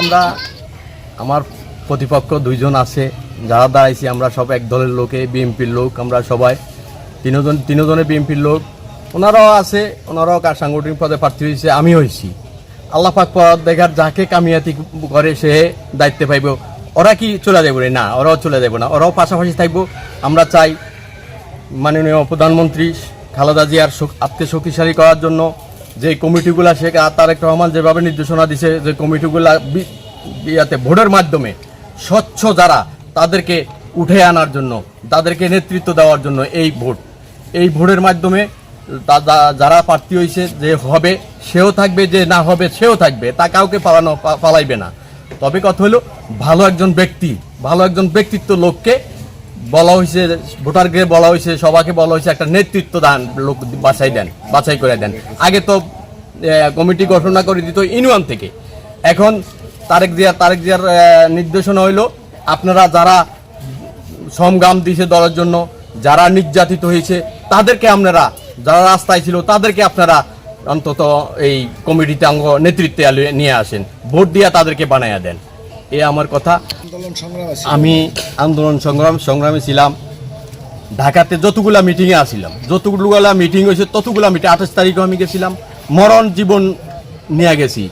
আমরা আমার প্রতিপক্ষ দুইজন আছে। যারা দাঁড়াইছি আমরা সব এক দলের লোকে বিএনপির লোক আমরা সবাই। তিনজন তিনজনের বিএমপির লোক। ওনারাও আছে ওনারাও কার সাংগঠনিক পদে প্রার্থী হয়েছে আমি হয়েছি। আল্লাহ পাক পদ দেখার যাকে কামিয়াতি করে সে দায়িত্বে পাইব। ওরা কি চলে যাবে রে? না, ওরাও চলে যাবে না। ওরাও পাশাপাশি থাকব। আমরা চাই মাননীয় প্রধানমন্ত্রী খালেদা জিয়ার আত্মীয় শক্তিশালী করার জন্য যে কমিটিগুলা শেখ তারেক রহমান যেভাবে নির্দেশনা দিছে, যে কমিটিগুলা ইয়াতে ভোটের মাধ্যমে স্বচ্ছ যারা, তাদেরকে উঠে আনার জন্য, তাদেরকে নেতৃত্ব দেওয়ার জন্য এই ভোট। এই ভোটের মাধ্যমে যারা প্রার্থী হয়েছে যে হবে, সেও থাকবে, যে না হবে, সেও থাকবে। তা কাউকে পালানো পালাইবে না। তবে কথা হলো, ভালো একজন ব্যক্তি, ভালো একজন ব্যক্তিত্ব লোককে বলা হয়েছে, ভোটারকে বলা হয়েছে, সবাইকে বলা হয়েছে, একটা নেতৃত্ব দান, লোক বাছাই দেন, বাছাই করে দেন। আগে তো কমিটি ঘোষণা করে দিত ইউনিয়ন থেকে। এখন তারেক জিয়ার তারেক জিয়ার নির্দেশনা হইল, আপনারা যারা সমগাম দিয়েছে দলের জন্য, যারা নির্যাতিত হয়েছে, তাদেরকে আপনারা, যারা রাস্তায় ছিল, তাদেরকে আপনারা অন্তত এই কমিটিতে অঙ্গ নেতৃত্বে নিয়ে আসেন। ভোট দিয়ে তাদেরকে বানাইয়া দেন। এ আমার কথা। আন্দোলন সংগ্রাম আছে। আমি আন্দোলন সংগ্রাম সংগ্রামে ছিলাম। ঢাকাতে যতগুলা মিটিংয়ে আসছিলাম যতগুলা মিটিং হয়েছে ততগুলা মিটিং আঠাশ তারিখে আমি গেছিলাম। মরণ জীবন নিয়ে গেছি।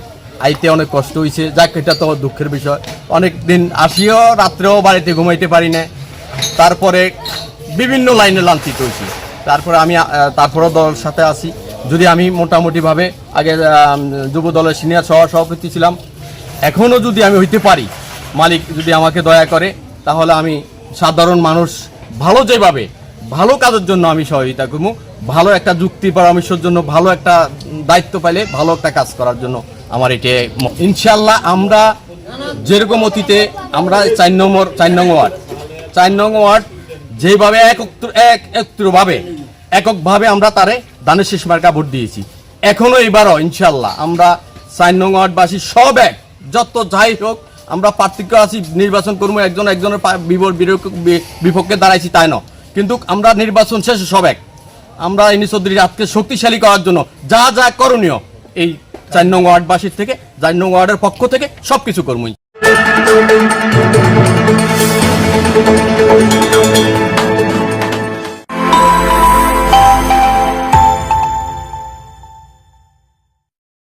আইতে অনেক কষ্ট হয়েছে যাক এটা তো দুঃখের বিষয়। অনেক দিন আসিও রাত্রেও বাড়িতে ঘুমাইতে পারি না তারপরে বিভিন্ন লাইনে লাঞ্ছিত হয়েছি তারপরে আমি তারপরেও দলের সাথে আছি। যদি আমি মোটামুটিভাবে আগে যুব দলের সিনিয়র সহ সভাপতি ছিলাম, এখনও যদি আমি হইতে পারি, মালিক যদি আমাকে দয়া করে, তাহলে আমি সাধারণ মানুষ ভালো যেভাবে, ভালো কাজের জন্য আমি সহযোগিতা করব, ভালো একটা যুক্তি পরামর্শের জন্য, ভালো একটা দায়িত্ব পাইলে ভালো একটা কাজ করার জন্য আমার এটি ইনশাল্লাহ আমরা যেরকম অতীতে আমরা চার নম্বর, চার নং ওয়ার্ড, চার নং ওয়ার্ড যেভাবে এক একত্রভাবে, এককভাবে আমরা তারে দানের শেষ মার্কা ভোট দিয়েছি। এখনও এবারও ইনশাল্লাহ আমরা চার নং ওয়ার্ডবাসী সব এক। যত যাই হোক, আমরা পার্থক্য আছি নির্বাচন করব, একজন একজনের বিপক্ষে দাঁড়াইছি তাই না কিন্তু আমরা নির্বাচন শেষে সব এক। আমরা ইনি চৌধুরীর হাতকে শক্তিশালী করার জন্য যা যা করণীয়, এই চার নং ওয়ার্ডবাসীর থেকে চার নং ওয়ার্ডের পক্ষ থেকে সব কিছু করবই